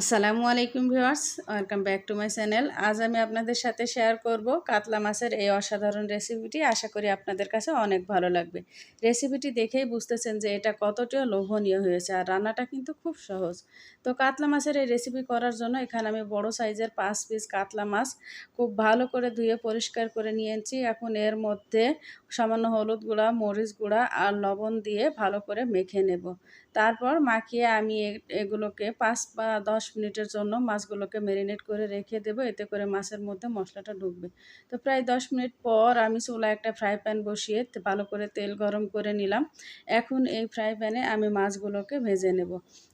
আসসালামু আলাইকুম viewers, welcome back to my channel. আজ আমি আপনাদের সাথে শেয়ার করব কাতলা মাছের এই অসাধারণ রেসিপিটি। আশা করি আপনাদের কাছে অনেক ভালো লাগবে। রেসিপিটি দেখেই বুঝতেছেন যে এটা কতটা লোভনীয় হয়েছে আর রান্নাটা কিন্তু খুব সহজ। তো কাতলা মাছের এই রেসিপি করার জন্য এখানে আমি বড় সাইজের পাঁচ পিস কাতলা মাছ খুব ভালো করে ধুয়ে পরিষ্কার করে নিয়েছি। এখন এর মধ্যে সামান্য হলুদ গুঁড়া, মরিচ গুঁড়া আর লবণ দিয়ে ভালো করে মেখে নেব। তারপর মাখিয়ে আমি এগুলোকে পাঁচ বা দশ মিনিটের জন্য মাছগুলোকে ম্যারিনেট করে রেখে দেবো, এতে করে মাছের মধ্যে মশলাটা ঢুকবে। তো প্রায় দশ মিনিট পর আমি চুলা একটা ফ্রাই প্যান বসিয়ে ভালো করে তেল গরম করে নিলাম। এখন এই ফ্রাই প্যানে আমি মাছগুলোকে ভেজে নেব।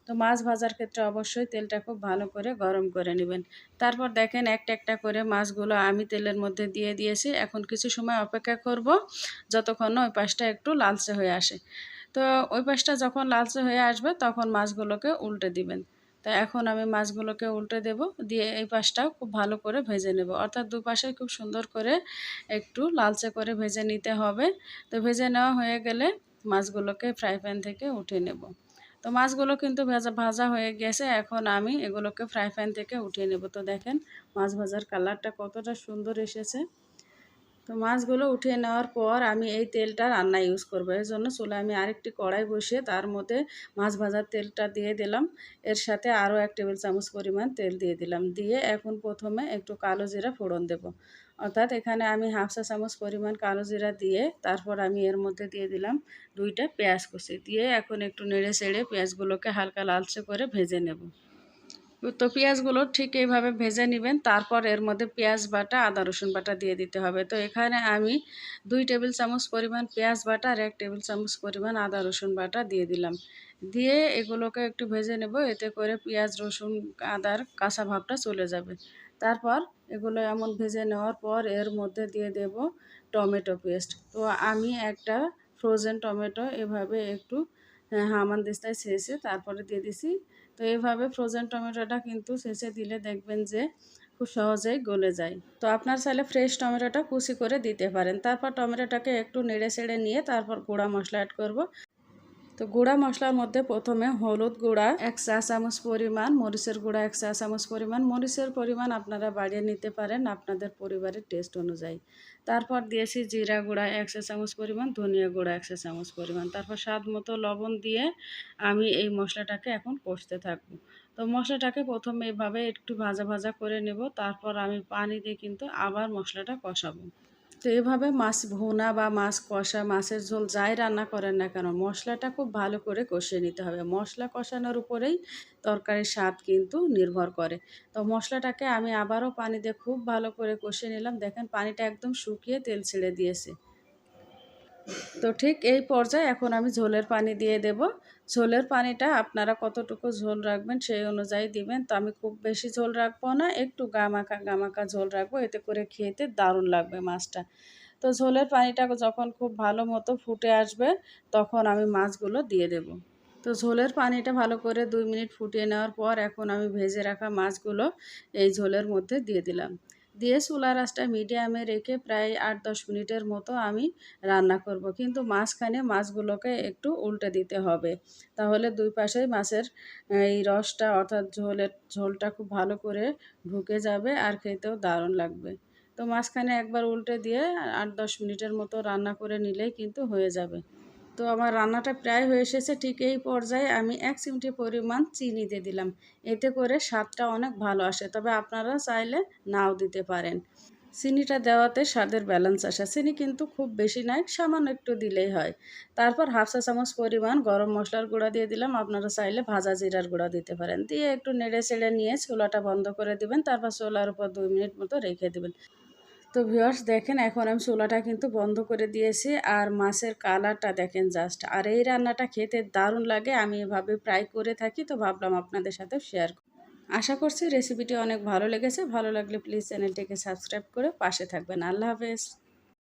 তো মাছ ভাজার ক্ষেত্রে অবশ্যই তেলটা খুব ভালো করে গরম করে নেবেন। তারপর দেখেন একটা একটা করে মাছগুলো আমি তেলের মধ্যে দিয়ে দিয়েছি। এখন কিছু সময় অপেক্ষা করব, যতক্ষণ ওই পাশটা একটু লালচে হয়ে আসে। তো ওই পাশটা যখন লালচে হয়ে আসবে, তখন মাছগুলোকে উল্টে দিবেন। তো এখন আমি মাছগুলোকে উল্টে দেব, দিয়ে এই পাশটাও খুব ভালো করে ভেজে নেব। অর্থাৎ দুপাশে খুব সুন্দর করে একটু লালচে করে ভেজে নিতে হবে। তো ভেজে নেওয়া হয়ে গেলে মাছগুলোকে ফ্রাই প্যান থেকে উঠে নেব। তো মাছগুলো কিন্তু ভেজা, ভাজা হয়ে গেছে, এখন আমি এগুলোকে ফ্রাই প্যান থেকে উঠিয়ে নেব। তো দেখেন মাছ ভাজার কালারটা কতটা সুন্দর এসেছে। তো মাছগুলো উঠিয়ে নেওয়ার পর আমি এই তেলটা রান্না ইউজ করব। এর জন্য চুলে আমি আরেকটি কড়াই বসিয়ে তার মধ্যে মাছ ভাজার তেলটা দিয়ে দিলাম। এর সাথে আরও এক টেবিল চামচ পরিমাণ তেল দিয়ে দিলাম। দিয়ে এখন প্রথমে একটু কালো জিরা ফোড়ন দেব। অর্থাৎ এখানে আমি হাফ চা চামচ পরিমাণ কালো জিরা দিয়ে তারপর আমি এর মধ্যে দিয়ে দিলাম দুইটা পেঁয়াজ কুচি। দিয়ে এখন একটু নেড়ে চেড়ে পেঁয়াজগুলোকে হালকা লালচে করে ভেজে নেব। তো পেঁয়াজগুলো ঠিক এইভাবে ভেজে নেবেন, তারপর এর মধ্যে পেঁয়াজ বাটা, আদা, রসুন বাটা দিয়ে দিতে হবে। তো এখানে আমি দুই টেবিল চামচ পরিমাণ পেঁয়াজ বাটা আর এক টেবিল চামচ পরিমাণ আদা, রসুন বাটা দিয়ে দিলাম। দিয়ে এগুলোকে একটু ভেজে নেব, এতে করে পেঁয়াজ, রসুন, আদার কাঁচা ভাবটা চলে যাবে। তারপর এগুলো এমন ভেজে নেওয়ার পর এর মধ্যে দিয়ে দেব টমেটো পেস্ট। তো আমি একটা ফ্রোজেন টমেটো এভাবে একটু হামান দিস্তায় শেষে, তারপরে দিয়ে দিছি। তো এইভাবে ফ্রোজেন টমেটোটা কিন্তু শেষে দিলে দেখবেন যে খুব সহজেই গলে যায়। তো আপনার চাইলে ফ্রেশ টমেটোটা কুচি করে দিতে পারেন। তারপর টমেটোটাকে একটু নেড়ে সেড়ে নিয়ে তারপর গুঁড়া মশলা অ্যাড করব। তো গুঁড়া মশলার মধ্যে প্রথমে হলুদ গুঁড়া, এক চা চামচ পরিমাণ, মরিচের গুঁড়া, এক চা চামচ পরিমাণ। মরিচের পরিমাণ আপনারা বাড়িয়ে নিতে পারেন আপনাদের পরিবারের টেস্ট অনুযায়ী। তারপর দিয়েছি জিরা গুঁড়া, এক চা চামচ পরিমাণ, ধনিয়া গুঁড়া, এক চা চামচ পরিমাণ। তারপর স্বাদ মতো লবণ দিয়ে আমি এই মশলাটাকে এখন কষতে থাকব। তো মশলাটাকে প্রথমে এভাবে একটু ভাজা ভাজা করে নেব, তারপর আমি পানি দিয়ে কিন্তু আবার মশলাটা কষাবো। তো এভাবে মাছ ভোনা বা মাছ কষা, মাছের ঝোল যাই রান্না করেন না কেন, মশলাটা খুব ভালো করে কষিয়ে নিতে হবে। মশলা কষানোর উপরেই তরকারির স্বাদ কিন্তু নির্ভর করে। তো মশলাটাকে আমি আবারও পানি দিয়ে খুব ভালো করে কষিয়ে নিলাম। দেখেন পানিটা একদম শুকিয়ে তেল ছেড়ে দিয়েছে। তো ঠিক এই পর্যায়ে এখন আমি ঝোলের পানি দিয়ে দেব। ঝোলের পানিটা আপনারা কতটুকু ঝোল রাখবেন সেই অনুযায়ী দিবেন। তো আমি খুব বেশি ঝোল রাখব না, একটু গামাকা গামাকা ঝোল রাখব, এতে করে খেতে দারুণ লাগবে মাছটা। তো ঝোলের পানিটা যখন খুব ভালো মতো ফুটে আসবে, তখন আমি মাছগুলো দিয়ে দেব। তো ঝোলের পানিটা ভালো করে দুই মিনিট ফুটিয়ে নেওয়ার পর এখন আমি ভেজে রাখা মাছগুলো এই ঝোলের মধ্যে দিয়ে দিলাম। দিয়ে চুলার আঁচটা মিডিয়ামে রেখে প্রায় আট দশ মিনিটের মতো আমি রান্না করব। কিন্তু মাঝখানে মাছগুলোকে একটু উল্টে দিতে হবে। তাহলে দুই পাশেই মাছের, এই রসটা অর্থাৎ ঝোলের, ঝোলটা খুব ভালো করে ঢুকে যাবে আর খেতেও দারুণ লাগবে। তো মাঝখানে একবার উল্টে দিয়ে আট দশ মিনিটের মতো রান্না করে নিলেই কিন্তু হয়ে যাবে। তো আমার রান্নাটা প্রায় হয়ে এসেছে, ঠিক এই পর্যায়ে আমি এক চিমটি পরিমাণ চিনি দিয়ে দিলাম। এতে করে স্বাদটা অনেক ভালো আসে, তবে আপনারা চাইলে নাও দিতে পারেন। চিনিটা দেওয়াতে স্বাদের ব্যালেন্স আসে। চিনি কিন্তু খুব বেশি নয় সামান্য একটু দিলেই হয়। তারপর হাফ চা চামচ পরিমাণ গরম মশলার গুঁড়া দিয়ে দিলাম। আপনারা চাইলে ভাজা জিরার গুঁড়া দিতে পারেন। দিয়ে একটু নেড়ে চেড়ে নিয়ে চুলাটা বন্ধ করে দিবেন, তারপর চুলার উপর দুই মিনিট মতো রেখে দেবেন। তো ভিওয়ার্স দেখেন এখন আমি চুলাটা কিন্তু বন্ধ করে দিয়েছি আর মাছের কালারটা দেখেন জাস্ট আর এই রান্নাটা খেতে দারুণ লাগে, আমি এভাবে প্রায় করে থাকি, তো ভাবলাম আপনাদের সাথে শেয়ার আশা করছি রেসিপিটি অনেক ভালো লেগেছে, ভালো লাগলে প্লিজ চ্যানেলটিকে সাবস্ক্রাইব করে পাশে থাকবেন। আল্লাহ হাফেজ।